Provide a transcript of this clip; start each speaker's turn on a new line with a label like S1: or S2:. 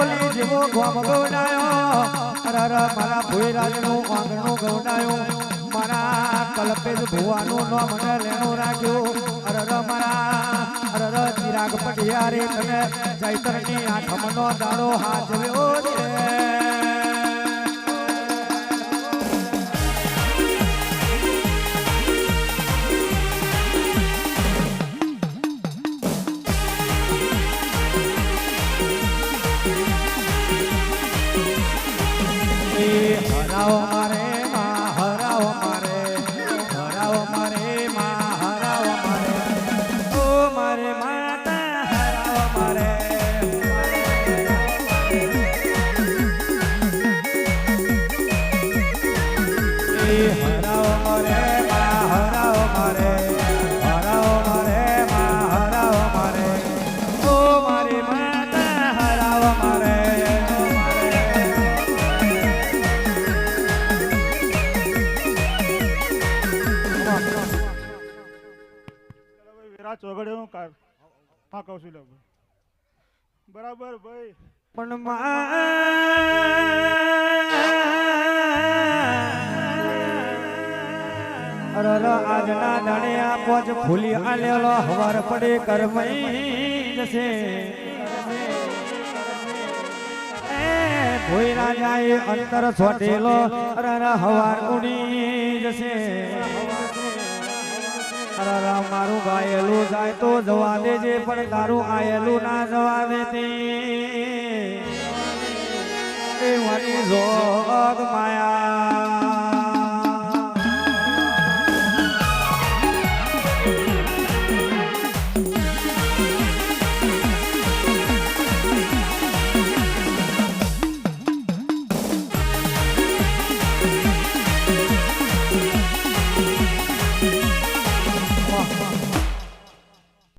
S1: અરોલી જેવો ગોમ ગવડાયો અરર મારા ભોયરાજનો આંગણો ગવડાયું મારા કલ્પેશ ભુવાનું નામ મને લેણું રાખ્યો. અરર મારા અરર ચિરાગ પટિયારે તને ચૈતરની આઠમનો દાડો હાજવ્યો છે. હરાવો મારે, માં હરાવો મારે હરાવો મારે, માં હરાવો મારે. ઓ મારે માતા, હરાવો મારે. એ હરાવો
S2: ચોગડે હું કાર બરાબર ભાઈ
S1: પણ અરર આજના દાણે આ પોચ ફૂલી આલેલો હવાર પડે કરમઈ જશે ભોઈ રાજાએ અંતર છોટેલો અરર હવાર ઉડી જશે. અરર મારું ગાયેલું જાય તો જવા દેજે, પણ તારું આયેલું ના જવા દેતી. તે જોગ માયા